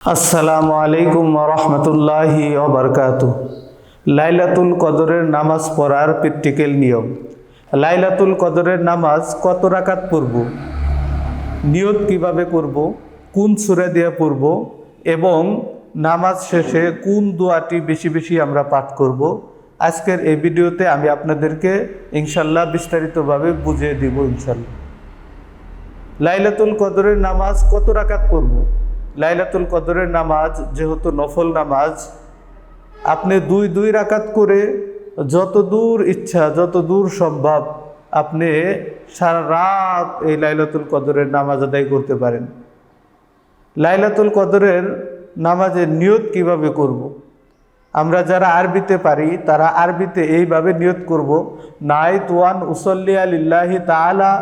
আসসালামু আলাইকুম রহমতুল্লাহি ওবরকাত লাইলাতুল কদরের নামাজ পড়ার প্র্যাকটিক্যাল নিয়ম। লাইলাতুল কদরের নামাজ কত রাকাত পড়ব? নিয়ত কীভাবে করব? কোন সুরে দিয়ে পড়ব? এবং নামাজ শেষে কোন দোয়াটি বেশি বেশি আমরা পাঠ করব? আজকের এই ভিডিওতে আমি আপনাদেরকে ইনশাল্লাহ বিস্তারিতভাবে বুঝিয়ে দিব ইনশাল্লাহ লাইলাতুল কদরের নামাজ কত রাকাত পড়ব? লাইলাতুল কদরের নামাজ, যেহেতু নফল নামাজ, আপনি দুই দুই রাকাত করে যত দূর ইচ্ছা, যত দূর সম্ভব আপনি সারা রাত এই লাইলাতুল কদরের নামাজ আদায় করতে পারেন লাইলাতুল কদরের নামাজের নিয়ত কীভাবে করব। আমরা যারা আরবিতে পারি, তারা আরবিতে এইভাবে নিয়ত করব নাই তুয়ান উসল্লি আলিল্লাহি তালা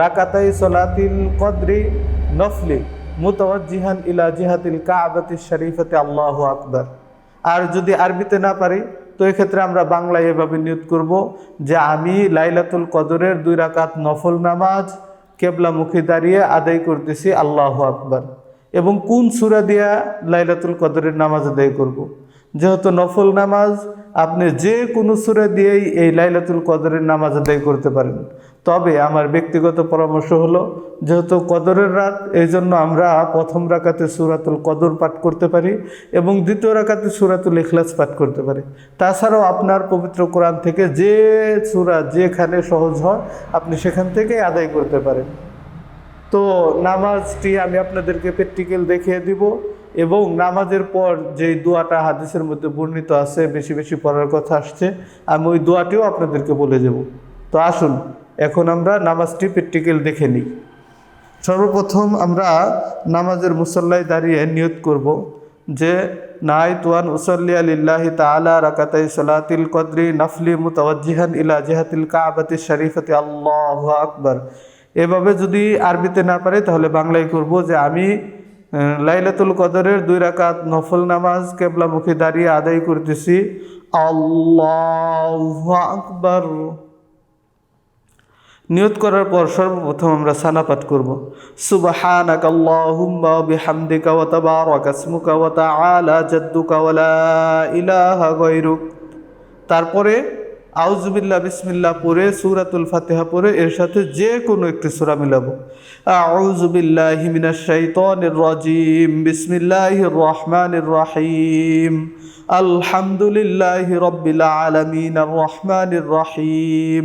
রাকাতাই সলাতিল কদরি নফলি মুতওয়াজিহান ইলা জিহাতিল কাবাতি শরীফতে আল্লাহ আকবর। আর যদি আরবিতে না পারি, তো এক্ষেত্রে আমরা বাংলায় এভাবে নিয়ত করব যে আমি লাইলাতুল কদরের দুই রাকাত নফল নামাজ কেবলামুখী দাঁড়িয়ে আদায় করতেছি আল্লাহ আকবর। এবং কোন সুরা দিয়া লাইলাতুল কদরের নামাজ আদায় করব। যেহেতু নফল নামাজ আপনি যে কোনো সুরা দিয়েই এই লাইলাতুল কদরের নামাজ আদায় করতে পারেন। তবে আমার ব্যক্তিগত পরামর্শ হলো, যেহেতু কদরের রাত এই জন্য আমরা প্রথম রাকাতে সুরাতুল কদর পাঠ করতে পারি এবং দ্বিতীয় রাকাতে সুরাতুল ইখলাস পাঠ করতে পারি। তাছাড়াও আপনার পবিত্র কোরআন থেকে যে সুরা যেখানে সহজ হয়, আপনি সেখান থেকেই আদায় করতে পারেন। তো নামাজটি আমি আপনাদেরকে প্র্যাকটিক্যাল দেখিয়ে দিব এবং নামাজের পর যে দোয়াটা হাদিসের মধ্যে বর্ণিত আছে, বেশি বেশি পড়ার কথা আসছে, আমি ওই দোয়াটিও আপনাদেরকে বলে যাব তো আসুন এখন আমরা নামাজটি প্র্যাকটিক্যাল দেখে নিই। সর্বপ্রথম আমরা নামাজের মুসল্লায় দাঁড়িয়ে নিয়ত করব যে নাই তুয়ান উসল্লি আলিল্লাহি তালা রাকাতাই সলাতিল কদরি নফলি মুতাওয়াজিহান ইলা জেহাতিল কাবাতি শরীফতি। আল্লাহ আকবর। এভাবে যদি আরবিতে না পারে, তাহলে বাংলায় করব যে, আমি লাইলাতুল কদরের দুই রাকাত নফল নামাজ কেবলামুখী দাঁড়িয়ে আদায় করতেছি। আল্লাহ আকবর। নিয়ত করার পর সর্বপ্রথম আমরা সানা পাঠ করব। সুবহানাকা আল্লাহুম্মা বিহামদিকা ওয়া তাবারাকা ইসমুকা ওয়া তাআলা জাদ্দুকা ওয়া লা তারপরে আউজুবিল্লাহ বিসমিল্লাহ পড়ে সূরাতুল ফাতিহা পড়ে এর সাথে যে কোনো একটি সুরা মিলাবো। আউযু বিল্লাহি মিনাশ শাইতানির রাজিম, বিসমিল্লাহির রহমানির রহিম। আলহামদুলিল্লাহি রাব্বিল আলামিন রহমানির রহিম।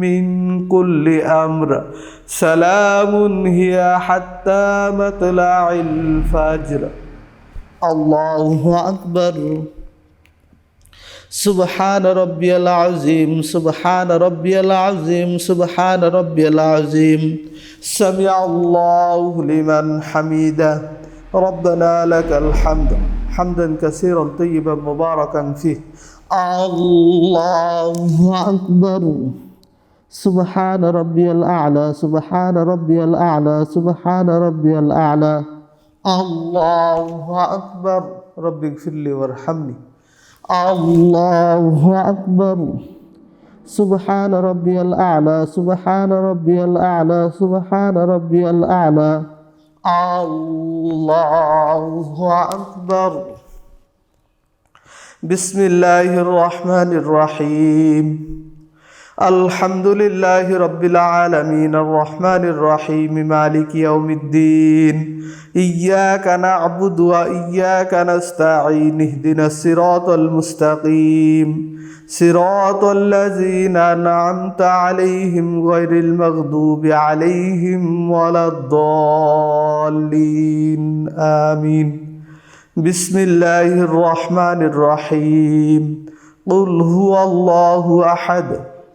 من كل أمر. سلام هي حتى مطلع الفجر. الله أكبر. سبحان ربي العظيم سبحان ربي العظيم سبحان ربي العظيم. سمع الله لمن حميده ربنا لك الحمد. حمدا كثيرا طيبا مباركا فيه. الله أكبر. سبحان ربي الأعلى سبحان ربي الأعلى سبحان ربي الأعلى. الله أكبر. رب اغفر لي وارحمني. الله أكبر. سبحان ربي الأعلى سبحان ربي الأعلى سبحان ربي الأعلى. الله أكبر. بسم الله الرحمن الرحيم. الحمد لله رب العالمين الرحمن الرحيم مالك يوم الدين إياك نعبد وإياك نستعين اهدنا الصراط المستقيم صراط الذين أنعمت عليهم غير المغضوب عليهم ولا الضالين آمين بسم الله الرحمن الرحيم قل هو الله أحد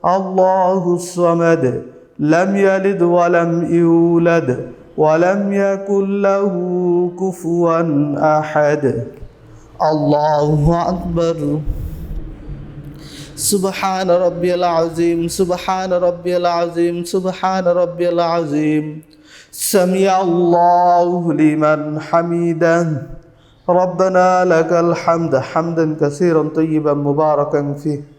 الله الصمد لم يلد ولم يولد ولم يكن له كفوا أحد. الله أكبر. سبحان ربي العظيم سبحان ربي العظيم سبحان ربي العظيم. سمع الله لمن حمده. ربنا لك الحمد حمدا كثيرا طيبا مباركا فيه.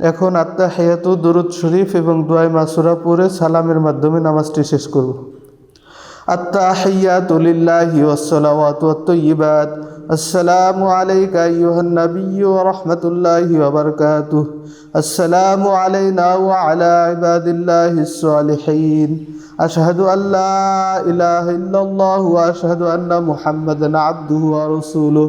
এখন আত্মা হেয়াতু দুরুদ শরীফ এবং দোয়াই মাসুরা পরে সালামের মাধ্যমে নামাজটি শেষ করব আত্মা হেয়াত السلام عليك أيها النبي ورحمة الله وبركاته السلام علينا وعلى عباد الله الصالحين ওয়া أن لا إله إلا الله وأشهد أن ওয়া عبده ورسوله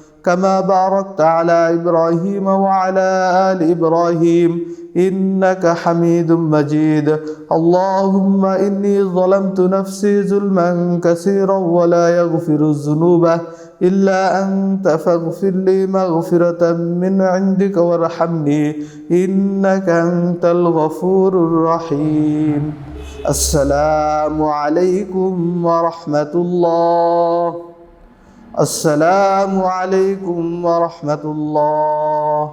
كما باركت على إبراهيم وعلى آل إبراهيم إنك حميد مجيد. اللهم إني ظلمت نفسي ظلما كثيرا ولا يغفر الذنوب إلا أنت فاغفر لي مغفرة من عندك وارحمني إنك أنت الغفور الرحيم. السلام عليكم ورحمة الله. আসসালামু আলাইকুম রহমতুল্লাহ।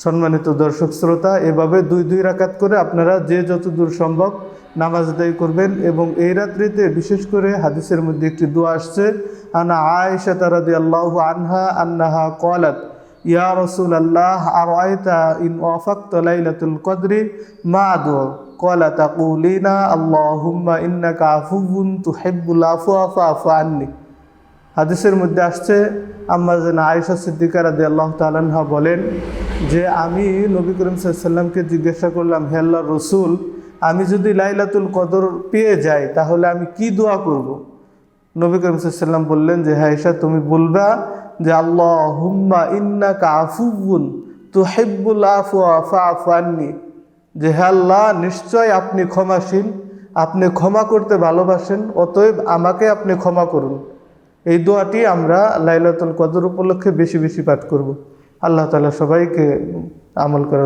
সম্মানিত দর্শক শ্রোতা, এভাবে দুই দুই রাকাত করে আপনারা যে যতদূর সম্ভব নামাজ আদায় করবেন এবং এই রাত্রিতে বিশেষ করে হাদিসের মধ্যে একটি দোয়া আসছে, আনা আয়েশা তারাদি আল্লাহ আনহা আন্নাহা কলাত ইয়া রসুল আল্লাহ আর আয়তা ইন ওয়াফাক তলাইলাতুল কদরি, মা দো কলা কুলিনা আল্লাহ হুম্মা ইন্নাকা আফুবুন তু হেব্বুল আফু আফা আন্নি। হাদিসের মধ্যে আসছে, আম্মা যেন আয়েশা সিদ্দিকা রাদি আল্লাহ তালানহা বলেন যে, আমি নবী করিম সাল্লামকে জিজ্ঞাসা করলাম, হে আল্লাহ রসুল, আমি যদি লাইলাতুল কদর পেয়ে যাই, তাহলে আমি কি দোয়া করব। নবী করিম সাল্লাম বললেন যে হ্যাঁ আয়েশা, তুমি বলবা যে আল্লাহ হুম্মা ইন্না কাফুবুন তো হেব্বুল আফুয়া ফা আফাননি যে, হে আল্লাহ, নিশ্চয় আপনি ক্ষমাসীন, আপনি ক্ষমা করতে ভালোবাসেন, অতএব আমাকে আপনি ক্ষমা করুন এই দোয়াটি আমরা লাইলাতুল কদর উপলক্ষে বেশি বেশি পাঠ করব। আল্লাহ তালা সবাইকে আমল করার